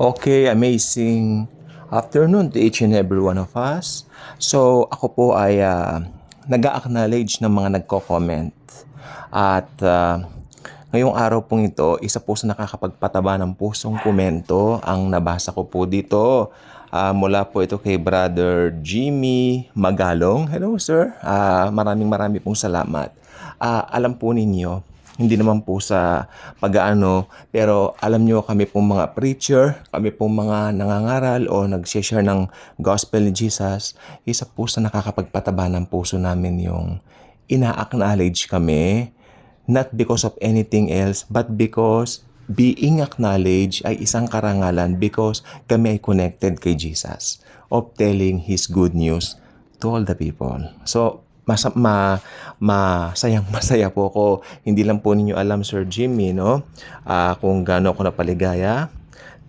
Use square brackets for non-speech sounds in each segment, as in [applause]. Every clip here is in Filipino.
Okay, amazing afternoon to each and every one of us. So, ako po ay uh, nag-acknowledge ng mga nagko-comment. At uh, ngayong araw pong ito, isa po sa nakakapagpataba ng pusong komento ang nabasa ko po dito. Ah, mula po ito kay Brother Jimmy Magalong. Hello, sir. Ah, maraming maraming pong salamat. Ah, alam po ninyo, hindi naman po sa pag-aano, pero alam nyo kami pong mga preacher, kami pong mga nangangaral o nag-share ng gospel ni Jesus, isa po sa nakakapagpataba ng puso namin yung ina-acknowledge kami, not because of anything else, but because being acknowledged ay isang karangalan because kami ay connected kay Jesus of telling His good news to all the people. So, mas ma, masayang [laughs] masaya po ako. Hindi lang po ninyo alam, Sir Jimmy, no? Ah, kung gaano ako napaligaya.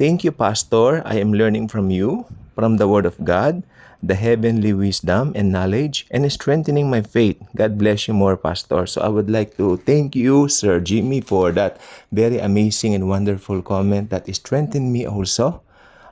Thank you, Pastor. I am learning from you, from the Word of God, the heavenly wisdom and knowledge, and strengthening my faith. God bless you more, Pastor. So I would like to thank you, Sir Jimmy, for that very amazing and wonderful comment that strengthened me also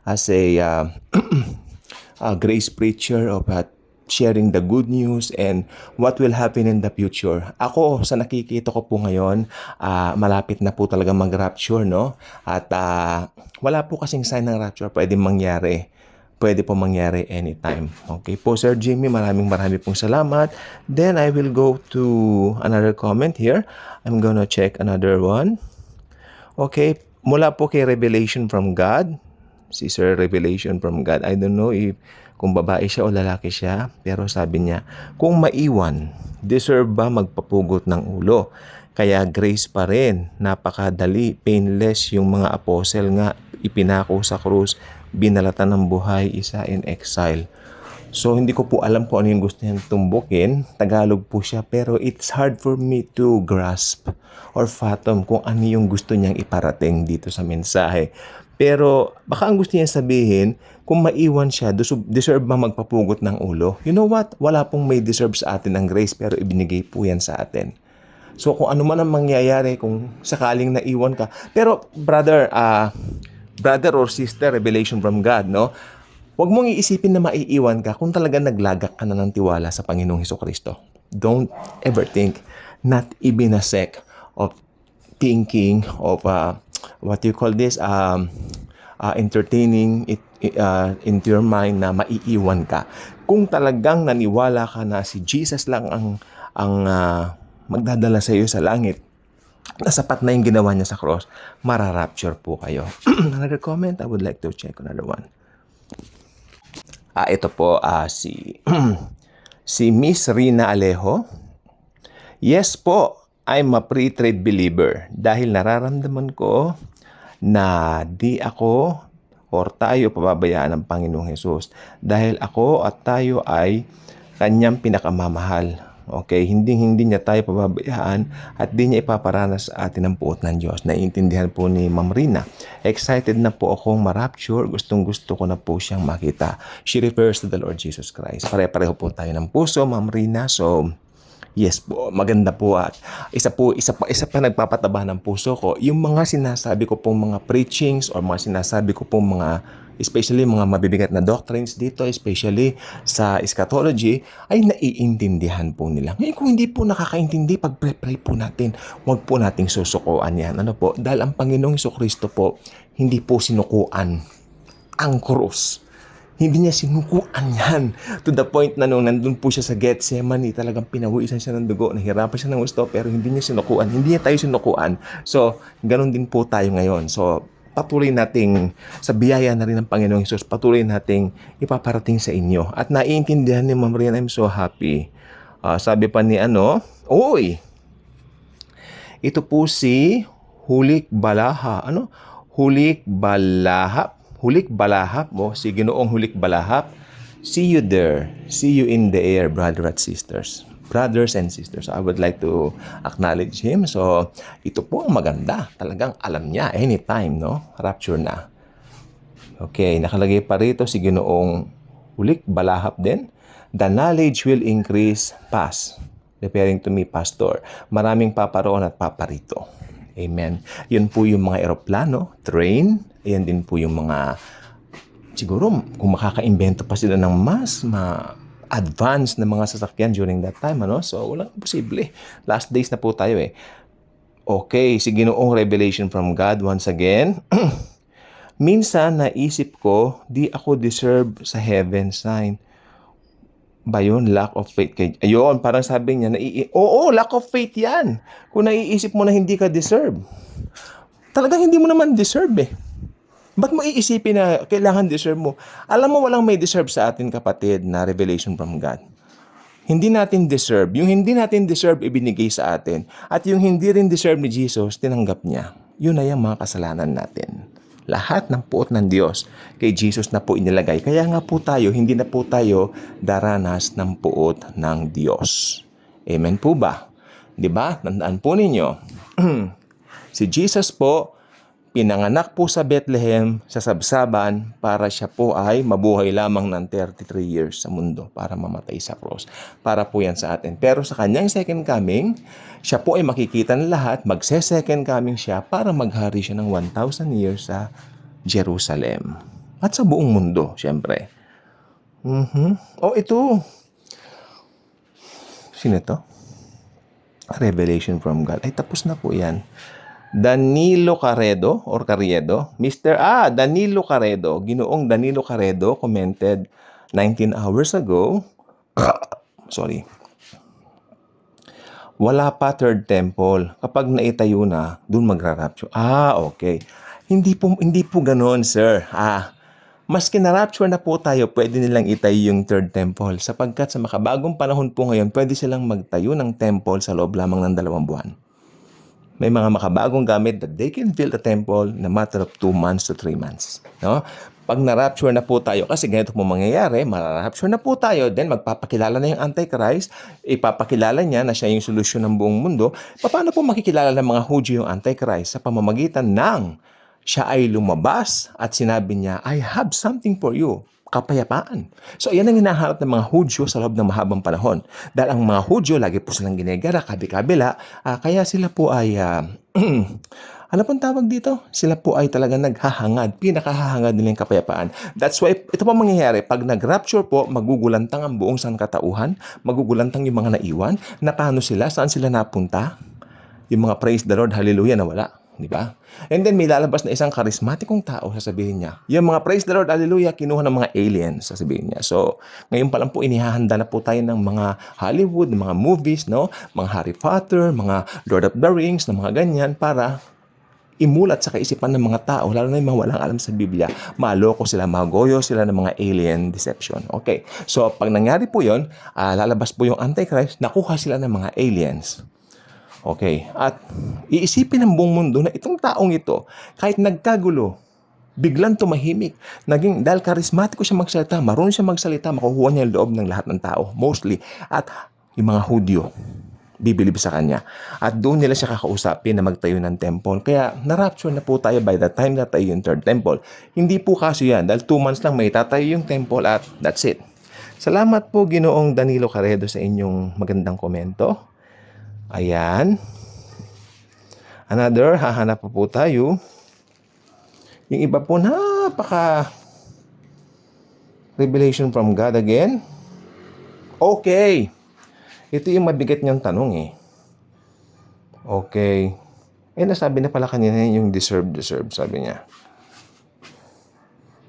as a uh, [clears throat] a grace preacher of uh, sharing the good news and what will happen in the future. Ako, sa nakikita ko po ngayon, ah, malapit na po talaga mag-rapture, no? At ah, wala po kasing sign ng rapture pwede mangyari. Pwede po mangyari anytime. Okay po, Sir Jimmy, maraming maraming pong salamat. Then I will go to another comment here. I'm gonna check another one. Okay, mula po kay Revelation from God. Si Sir Revelation from God. I don't know if kung babae siya o lalaki siya. Pero sabi niya, kung maiwan, deserve ba magpapugot ng ulo? Kaya grace pa rin. Napakadali, painless yung mga apostle nga ipinako sa krus, binalatan ng buhay, isa in exile. So, hindi ko po alam kung ano yung gusto niyang tumbukin. Tagalog po siya, pero it's hard for me to grasp or fathom kung ano yung gusto niyang iparating dito sa mensahe. Pero baka ang gusto niya sabihin, kung maiwan siya, deserve, ba magpapugot ng ulo? You know what? Wala pong may deserve sa atin ng grace, pero ibinigay po yan sa atin. So kung ano man ang mangyayari, kung sakaling naiwan ka. Pero brother, ah, brother or sister, revelation from God, no? Huwag mong iisipin na maiiwan ka kung talaga naglagak ka na ng tiwala sa Panginoong Heso Kristo. Don't ever think, not even a sec of thinking of uh, what you call this, um, uh, entertaining it uh, into your mind na maiiwan ka. Kung talagang naniwala ka na si Jesus lang ang ang uh, magdadala sa iyo sa langit, na sapat na yung ginawa niya sa cross, mararapture po kayo. [clears throat] another comment, I would like to check another one. Ah, ito po ah, si [clears throat] si Miss Rina Alejo. Yes po, I'm a pre-trade believer dahil nararamdaman ko na di ako or tayo pababayaan ng Panginoong Hesus dahil ako at tayo ay kanyang pinakamamahal. Okay, hindi hindi niya tayo pababayaan at di niya ipaparanas sa atin ang puot ng Diyos. Naiintindihan po ni Ma'am Rina. Excited na po akong ma-rapture. Gustong gusto ko na po siyang makita. She refers to the Lord Jesus Christ. Pare-pareho po tayo ng puso, Ma'am Rina. So, Yes po, maganda po at isa po isa pa isa pa nagpapataba ng puso ko yung mga sinasabi ko pong mga preachings or mga sinasabi ko pong mga especially mga mabibigat na doctrines dito, especially sa eschatology, ay naiintindihan po nila. Ngayon kung hindi po nakakaintindi, pag pray po natin, wag po nating susukuan yan. Ano po? Dahil ang Panginoong Kristo po, hindi po sinukuan ang krus hindi niya sinukuan yan. To the point na nung nandun po siya sa Gethsemane, talagang pinawisan siya ng dugo, nahirapan siya ng gusto, pero hindi niya sinukuan. Hindi niya tayo sinukuan. So, ganun din po tayo ngayon. So, patuloy nating sa biyaya na rin ng Panginoong Hesus, patuloy nating ipaparating sa inyo. At naiintindihan ni Ma'am Rian, I'm so happy. Uh, sabi pa ni ano, Oy, ito po si Hulik Balaha. Ano? Hulik Balahap. Hulik Balahap mo, si Ginoong Hulik Balahap. See you there. See you in the air, brother at sisters. Brothers and sisters, I would like to acknowledge him. So, ito po ang maganda. Talagang alam niya anytime, no? Rapture na. Okay, nakalagay pa rito si Ginoong Hulik Balahap din. The knowledge will increase fast. Referring to me, Pastor. Maraming paparoon at paparito. Amen. Yun po yung mga eroplano, train, ayan din po yung mga siguro kung makaka-invento pa sila ng mas ma advanced na mga sasakyan during that time ano? So walang posible. Last days na po tayo eh. Okay si Ginoong revelation from God once again. [clears throat] Minsan naisip ko di ako deserve sa heaven sign ba yun? Lack of faith kay... Ayun, parang sabi niya, nai- oo, lack of faith yan. Kung naiisip mo na hindi ka deserve. Talagang hindi mo naman deserve eh. Ba't mo iisipin na kailangan deserve mo? Alam mo, walang may deserve sa atin kapatid na revelation from God. Hindi natin deserve. Yung hindi natin deserve, ibinigay sa atin. At yung hindi rin deserve ni Jesus, tinanggap niya. Yun na yung mga kasalanan natin. Lahat ng puot ng Diyos kay Jesus na po inilagay. Kaya nga po tayo, hindi na po tayo daranas ng puot ng Diyos. Amen po ba? 'Di ba? Tandaan po ninyo. [clears throat] si Jesus po, pinanganak po sa Bethlehem, sa Sabsaban, para siya po ay mabuhay lamang ng 33 years sa mundo para mamatay sa cross. Para po yan sa atin. Pero sa kanyang second coming, siya po ay makikita ng lahat, magse-second coming siya para maghari siya ng 1,000 years sa Jerusalem. At sa buong mundo, syempre. Mhm. Oh, ito. Sino to? Revelation from God. Ay, tapos na po yan. Danilo Caredo or Carriedo. Mr. Ah, Danilo Caredo. Ginoong Danilo Caredo commented 19 hours ago. [coughs] Sorry. Wala pa third temple. Kapag naitayo na, dun magra-rapture. Ah, okay. Hindi po, hindi po ganoon, sir. Ah, maski na-rapture na po tayo, pwede nilang itayo yung third temple. Sapagkat sa makabagong panahon po ngayon, pwede silang magtayo ng temple sa loob lamang ng dalawang buwan. May mga makabagong gamit that they can build a temple in a matter of 2 months to 3 months. No? Pag na-rapture na po tayo, kasi ganito po mangyayari, ma-rapture na po tayo, then magpapakilala na yung Antichrist, ipapakilala niya na siya yung solusyon ng buong mundo. Paano po makikilala ng mga Hudyo yung Antichrist? Sa pamamagitan ng siya ay lumabas at sinabi niya, I have something for you kapayapaan. So, yan ang hinahanap ng mga Hudyo sa loob ng mahabang panahon. Dahil ang mga Hudyo, lagi po silang ginegara, kabi-kabila, ah, kaya sila po ay, ah, [clears throat] ano pong tawag dito? Sila po ay talaga naghahangad, pinakahahangad nila yung kapayapaan. That's why, ito po mangyayari, pag nag-rapture po, magugulantang ang buong sangkatauhan, magugulantang yung mga naiwan, na paano sila, saan sila napunta? Yung mga praise the Lord, hallelujah, nawala. Di ba? And then may lalabas na isang karismatikong tao, sasabihin niya. Yung mga praise the Lord, hallelujah, kinuha ng mga aliens, sasabihin niya. So, ngayon pa lang po, inihahanda na po tayo ng mga Hollywood, mga movies, no? Mga Harry Potter, mga Lord of the Rings, ng mga ganyan, para imulat sa kaisipan ng mga tao, lalo na yung mga walang alam sa Biblia, maloko sila, magoyo sila ng mga alien deception. Okay, so pag nangyari po yon, ah, lalabas po yung Antichrist, nakuha sila ng mga aliens. Okay. At iisipin ng buong mundo na itong taong ito, kahit nagkagulo, biglang tumahimik. Naging, dahil karismatiko siya magsalita, marunong siya magsalita, makukuha niya yung loob ng lahat ng tao, mostly. At yung mga Hudyo, bibilib sa kanya. At doon nila siya kakausapin na magtayo ng temple. Kaya na-rapture na po tayo by the time na tayo yung third temple. Hindi po kaso yan. Dahil two months lang may tatayo yung temple at that's it. Salamat po Ginoong Danilo Caredo sa inyong magandang komento. Ayan. Another, hahanap pa po tayo. Yung iba po, napaka revelation from God again. Okay. Ito yung mabigat niyang tanong eh. Okay. Eh, nasabi na pala kanina yung deserve, deserve, sabi niya.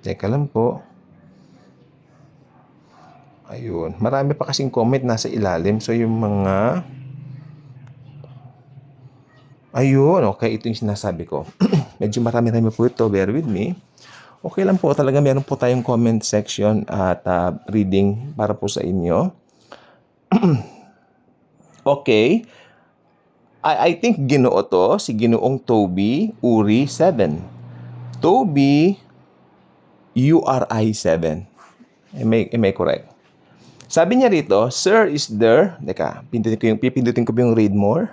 Teka lang po. Ayun. Marami pa kasing comment nasa ilalim. So, yung mga... Ayun, okay, ito yung sinasabi ko. [clears throat] Medyo marami-rami po ito, bear with me. Okay lang po, talaga meron po tayong comment section at uh, reading para po sa inyo. [clears throat] okay. I, I think ginoo to, si ginoong Toby Uri 7. Toby URI 7. Am I, am I correct? Sabi niya rito, Sir, is there... Teka, pindutin ko yung, pipindutin ko yung read more?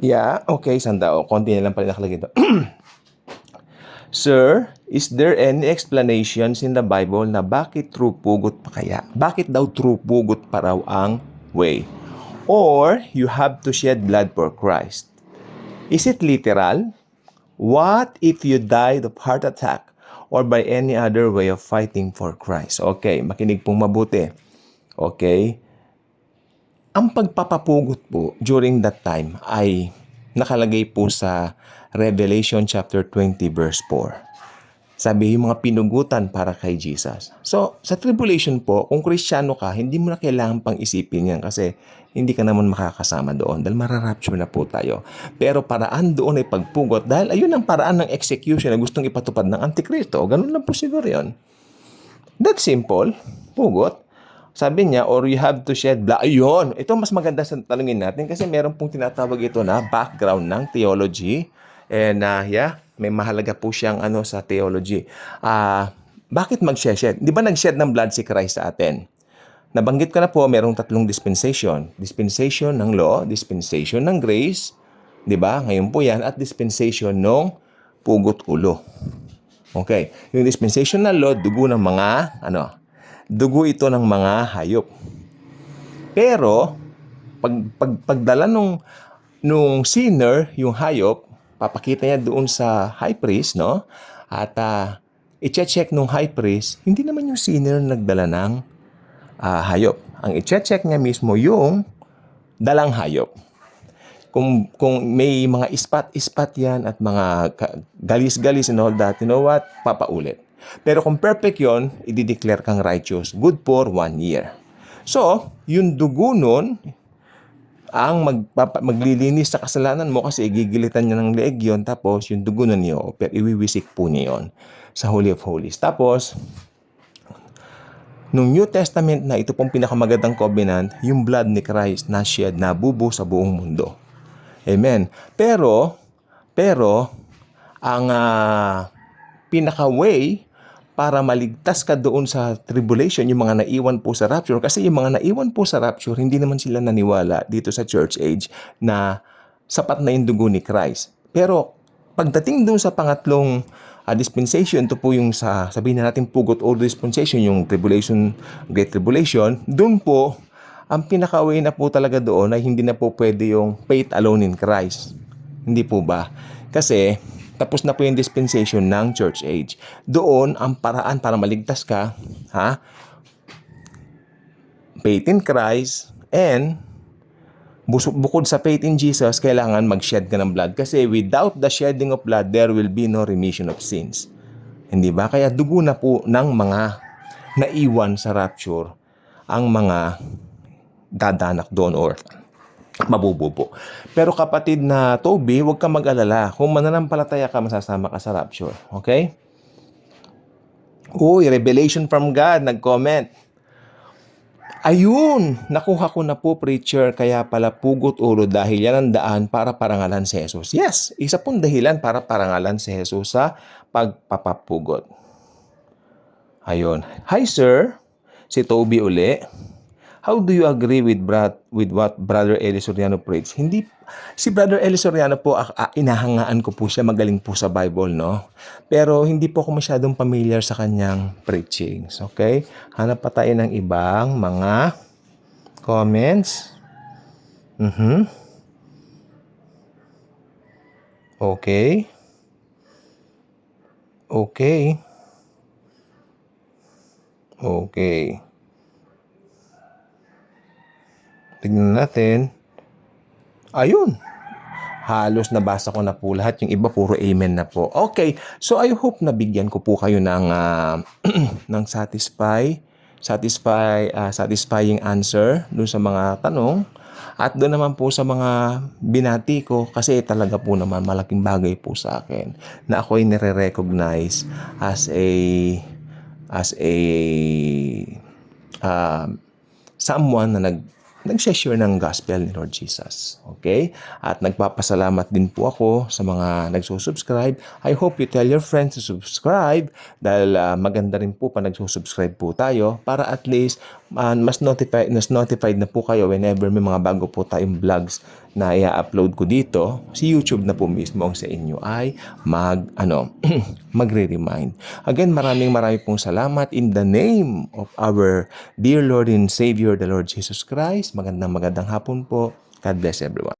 Yeah, okay, sandao. Konti na lang pala nakalagay ito. [clears throat] Sir, is there any explanations in the Bible na bakit true pugot pa kaya? Bakit daw true pugot pa raw ang way? Or you have to shed blood for Christ? Is it literal? What if you died of heart attack or by any other way of fighting for Christ? Okay, makinig pong mabuti. Okay? Ang pagpapapugot po during that time ay nakalagay po sa Revelation chapter 20 verse 4. Sabi yung mga pinugutan para kay Jesus. So, sa tribulation po, kung kristyano ka, hindi mo na kailangan pang isipin yan kasi hindi ka naman makakasama doon dahil mararapture na po tayo. Pero paraan doon ay pagpugot dahil ayun ang paraan ng execution na gustong ipatupad ng Antikristo. Ganun lang po siguro yun. That's simple. Pugot. Sabi niya, or you have to shed blood. Ayun, ito mas maganda sa tanungin natin kasi meron pong tinatawag ito na background ng theology. And uh, yeah, may mahalaga po siyang ano sa theology. Ah, bakit mag-shed? Di ba nag-shed ng blood si Christ sa atin? Nabanggit ko na po, merong tatlong dispensation. Dispensation ng law, dispensation ng grace, di ba? Ngayon po yan, at dispensation ng pugot ulo. Okay. Yung dispensation ng law, dugo ng mga, ano, dugo ito ng mga hayop. Pero, pag, pag, pagdala nung, nung sinner, yung hayop, papakita niya doon sa high priest, no? At uh, i-check nung high priest, hindi naman yung sinner nagdala ng ah, hayop. Ang i-check niya mismo yung dalang hayop. Kung, kung may mga ispat-ispat yan at mga galis-galis and all that, you know what? Papaulit. Pero kung perfect yon, i-declare kang righteous. Good for one year. So, yung dugo nun, ang magpapa, maglilinis sa kasalanan mo kasi igigilitan niya ng leeg yun, tapos yung dugo nun niyo, pero iwiwisik po niya yun sa Holy of Holies. Tapos, nung New Testament na ito pong pinakamagandang covenant, yung blood ni Christ na shed, nabubo sa buong mundo. Amen. Pero, pero, ang ah, pinaka-way para maligtas ka doon sa tribulation, yung mga naiwan po sa rapture. Kasi yung mga naiwan po sa rapture, hindi naman sila naniwala dito sa church age na sapat na yung dugo ni Christ. Pero pagdating doon sa pangatlong ah, dispensation, ito po yung sa, sabihin na natin pugot or dispensation, yung tribulation, great tribulation, doon po, ang pinaka-way na po talaga doon ay hindi na po pwede yung faith alone in Christ. Hindi po ba? Kasi tapos na po yung dispensation ng church age. Doon, ang paraan para maligtas ka, ha? Faith in Christ and bukod sa faith in Jesus, kailangan mag-shed ka ng blood. Kasi without the shedding of blood, there will be no remission of sins. Hindi ba? Kaya dugo na po ng mga naiwan sa rapture ang mga dadanak doon or mabububo. Pero kapatid na Toby, huwag ka mag-alala. Kung mananampalataya ka, masasama ka sa rapture. Okay? Uy, revelation from God, nag-comment. Ayun, nakuha ko na po preacher, kaya pala pugot ulo dahil yan ang daan para parangalan si Jesus. Yes, isa pong dahilan para parangalan si Jesus sa pagpapapugot. Ayun. Hi sir, si Toby uli. How do you agree with Brad, with what Brother Eli Soriano preached? Hindi si Brother Eli Soriano po ah, ah, inahangaan ko po siya magaling po sa Bible, no? Pero hindi po ako masyadong familiar sa kanyang preachings, okay? Hanap pa tayo ng ibang mga comments. Mhm. Okay. Okay. Okay. Tignan natin. Ayun. Halos nabasa ko na po lahat. Yung iba puro amen na po. Okay. So I hope na bigyan ko po kayo ng ah, [clears throat] ng satisfy satisfy ah, satisfying answer dun sa mga tanong at doon naman po sa mga binati ko kasi talaga po naman malaking bagay po sa akin na ako ay nire-recognize as a as a ah, someone na nag nag-share ng gospel ni Lord Jesus. Okay? At nagpapasalamat din po ako sa mga nagsusubscribe. I hope you tell your friends to subscribe dahil ah, maganda rin po pa nagsusubscribe po tayo para at least ah, mas notified, mas notified na po kayo whenever may mga bago po tayong vlogs na i-upload ko dito. Si YouTube na po mismo ang sa inyo ay mag, ano, [clears throat] magre-remind. Again, maraming maraming pong salamat in the name of our dear Lord and Savior, the Lord Jesus Christ. Magandang magandang hapon po. God bless everyone.